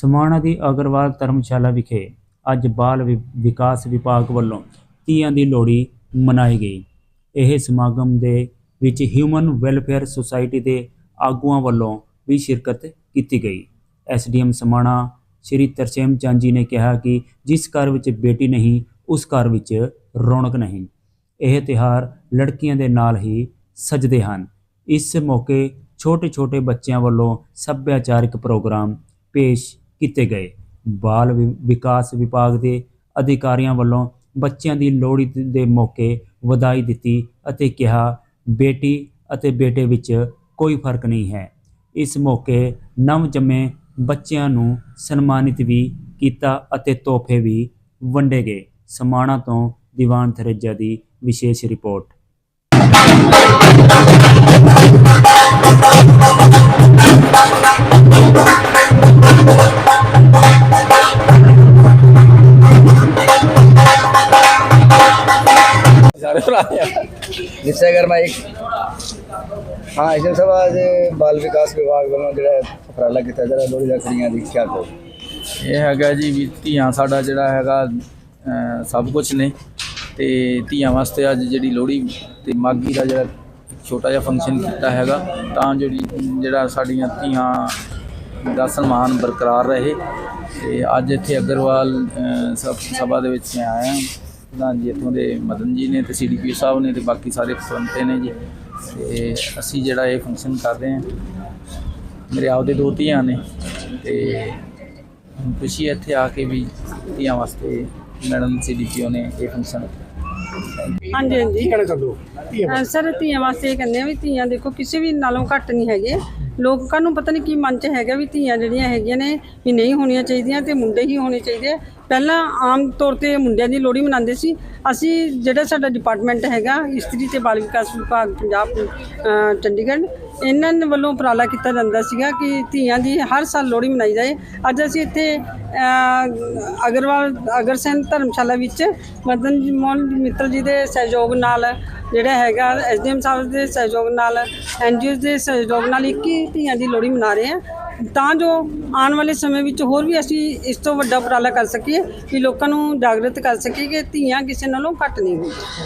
ਸਮਾਣਾ ਦੀ ਅਗਰਵਾਲ ਧਰਮਸ਼ਾਲਾ ਵਿਖੇ ਅੱਜ ਬਾਲ ਵਿ- ਵਿਕਾਸ ਵਿਭਾਗ ਵੱਲੋਂ ਤੀਆਂ ਦੀ ਲੋਹੜੀ ਮਨਾਈ ਗਈ। ਇਹ ਸਮਾਗਮ ਦੇ ਵਿੱਚ ਹਿਊਮਨ ਵੈਲਫੇਅਰ ਸੁਸਾਇਟੀ ਦੇ ਆਗੂਆਂ ਵੱਲੋਂ ਵੀ ਸ਼ਿਰਕਤ ਕੀਤੀ ਗਈ। ਐਸਡੀਐਮ ਸਮਾਣਾ ਸ਼੍ਰੀ ਤਰਸੇਮ ਚੰਦ ਜੀ ਨੇ ਕਿਹਾ ਕਿ ਜਿਸ ਘਰ ਵਿੱਚ ਬੇਟੀ ਨਹੀਂ, ਉਸ ਘਰ ਵਿੱਚ ਰੌਣਕ ਨਹੀਂ। ਇਹ ਤਿਹਾਰ ਲੜਕੀਆਂ ਦੇ ਨਾਲ ਹੀ ਸਜਦੇ ਹਨ। ਇਸ ਮੌਕੇ ਛੋਟੇ-ਛੋਟੇ ਬੱਚਿਆਂ ਵੱਲੋਂ ਸੱਭਿਆਚਾਰਕ ਪ੍ਰੋਗਰਾਮ ਪੇਸ਼ ਕੀਤੇ ਗਏ। ਬਾਲ ਵਿ- ਵਿਕਾਸ ਵਿਭਾਗ ਦੇ ਅਧਿਕਾਰੀਆਂ ਵੱਲੋਂ ਬੱਚਿਆਂ ਦੀ ਲੋਹੜੀ ਦੇ ਮੌਕੇ ਵਧਾਈ ਦਿੱਤੀ ਅਤੇ ਕਿਹਾ, ਬੇਟੀ ਅਤੇ ਬੇਟੇ ਵਿੱਚ ਕੋਈ ਫ਼ਰਕ ਨਹੀਂ ਹੈ। ਇਸ ਮੌਕੇ ਨਵ ਜੰਮੇ ਬੱਚਿਆਂ ਨੂੰ ਸਨਮਾਨਿਤ ਵੀ ਕੀਤਾ ਅਤੇ ਤੋਹਫੇ ਵੀ ਵੰਡੇ ਗਏ। ਸਮਾਣਾ ਤੋਂ ਦੀਵਾਨ ਥਰੇਜਾ ਦੀ ਵਿਸ਼ੇਸ਼ ਰਿਪੋਰਟ। ਸਾਰੇ ਭਰਾ ਜਿੱਸੇ ਅਗਰ ਮੈਂ ਹਾਂ ਇਸ ਸਭਾ ਦੇ ਬਾਲ ਵਿਕਾਸ ਵਿਭਾਗ ਵੱਲੋਂ ਜਿਹੜਾ ਉਪਰਾਲਾ ਕੀਤਾ ਜਾ ਰਿਹਾ ਲੋਹੜੀ ਦਾ ਕੁੜੀਆਂ ਦੀ ਕਿਆ ਕੋ ਇਹ ਹੈਗਾ ਜੀ ਵੀ ਧੀਆਂ ਸਾਡਾ ਜਿਹੜਾ ਹੈਗਾ ਅਹ, ਸਭ ਕੁਝ ਨੇ। ਤੇ ਧੀਆਂ ਵਾਸਤੇ ਅੱਜ ਜਿਹੜੀ ਲੋਹੜੀ ਤੇ ਮਾਗੀ ਦਾ ਜਿਹੜਾ ਛੋਟਾ ਜਿਹਾ ਫੰਕਸ਼ਨ ਕੀਤਾ ਹੈਗਾ ਤਾਂ ਜਿਹੜੀ ਜਿਹੜਾ ਸਾਡੀਆਂ ਧੀਆਂ ਦਾ ਸਨਮਾਨ ਬਰਕਰਾਰ ਰਹੇ। ਤੇ ਅੱਜ ਇੱਥੇ ਅਗਰਵਾਲ ਅਹ, ਸਭ ਸਭਾ ਦੇ ਵਿੱਚ ਮੈਂ ਆਇਆ। ਪ੍ਰਧਾਨ ਜੀ ਇੱਥੋਂ ਦੇ ਮਦਨ ਜੀ ਨੇ ਤੇ ਸੀਡੀਪੀ ਸਾਹਿਬ ਨੇ ਤੇ ਬਾਕੀ ਸਾਰੇ ਪਸਵੰਤੇ ਨੇ ਜੀ। ਤੇ ਅਸੀਂ ਜਿਹੜਾ ਇਹ ਫੰਕਸ਼ਨ ਕਰ ਰਹੇ ਹਾਂ ਮੇਰੇ ਆਪਦੇ ਦੋ ਧੀਆਂ ਨੇ ਤੇ ਖੁਸ਼ੀ ਹੈ ਇੱਥੇ ਆ ਕੇ ਵੀ ਧੀਆਂ ਵਾਸਤੇ ਮੈਡਮ ਸੀਡੀਪੀਓ ਨੇ ਇਹ ਫੰਕਸ਼ਨ ਹਾਂਜੀ ਹਾਂਜੀ। ਕਹਿਣਾ ਚਾਹੁੰਦੇ ਹੋ? ਅਹ ਸਰ ਧੀਆਂ ਵਾਸਤੇ ਇਹ ਕਹਿੰਦੇ ਆ ਵੀ ਧੀਆਂ ਦੇਖੋ ਕਿਸੇ ਵੀ ਨਾਲੋਂ ਘੱਟ ਨਹੀਂ ਹੈਗੇ। ਲੋਕਾਂ ਨੂੰ ਪਤਾ ਨਹੀਂ ਕੀ ਮਨ 'ਚ ਹੈਗਾ ਵੀ ਧੀਆਂ ਜਿਹੜੀਆਂ ਹੈਗੀਆਂ ਨੇ ਵੀ ਨਹੀਂ ਹੋਣੀਆਂ ਚਾਹੀਦੀਆਂ ਤੇ ਮੁੰਡੇ ਹੀ ਹੋਣੇ ਚਾਹੀਦੇ ਆ। ਪਹਿਲਾਂ ਆਮ ਤੌਰ ਤੇ ਮੁੰਡਿਆਂ ਦੀ ਲੋਹੜੀ ਮਨਾਉਂਦੇ ਸੀ। ਅਸੀਂ ਜਿਹੜਾ ਸਾਡਾ ਡਿਪਾਰਟਮੈਂਟ ਹੈਗਾ ਇਸਤਰੀ ਤੇ ਬਾਲ ਵਿਕਾਸ ਵਿਭਾਗ ਪੰਜਾਬ ਚੰਡੀਗੜ੍ਹ ਇਹਨਾਂ ਦੇ ਵੱਲੋਂ ਉਪਰਾਲਾ ਕੀਤਾ ਜਾਂਦਾ ਸੀਗਾ ਕਿ ਧੀਆਂ ਦੀ ਹਰ ਸਾਲ ਲੋਹੜੀ ਮਨਾਈ ਜਾਏ। ਅੱਜ ਅਸੀਂ ਇੱਥੇ ਅਗਰਵਾਲ ਅਗਰਸੈਨ ਧਰਮਸ਼ਾਲਾ ਵਿੱਚ ਮਦਨ ਜੀ ਮੋਹਨ ਮਿੱਤਲ ਜੀ ਦੇ ਸਹਿਯੋਗ ਨਾਲ ਜਿਹੜਾ ਹੈਗਾ ਐਸਡੀਐਮ ਸਾਹਿਬ ਦੇ ਸਹਿਯੋਗ ਨਾਲ, ਐਨਜੀਓ ਦੇ ਸਹਿਯੋਗ ਨਾਲ 21 ਧੀਆਂ ਦੀ ਲੋਹੜੀ ਮਨਾ ਰਹੇ ਹਾਂ। ਤਾਂ ਜੋ ਆਉਣ ਵਾਲੇ ਸਮੇਂ ਵਿੱਚ ਹੋਰ ਵੀ ਅਸੀਂ ਇਸ ਤੋਂ ਵੱਡਾ ਉਪਰਾਲਾ ਕਰ ਸਕੀਏ ਕਿ ਲੋਕਾਂ ਨੂੰ ਜਾਗਰਤ ਕਰ ਸਕੀਏ ਕਿ ਧੀਆਂ ਕਿਸੇ ਨਾਲੋਂ ਘੱਟ ਨਹੀਂ ਹੁੰਦੀਆਂ।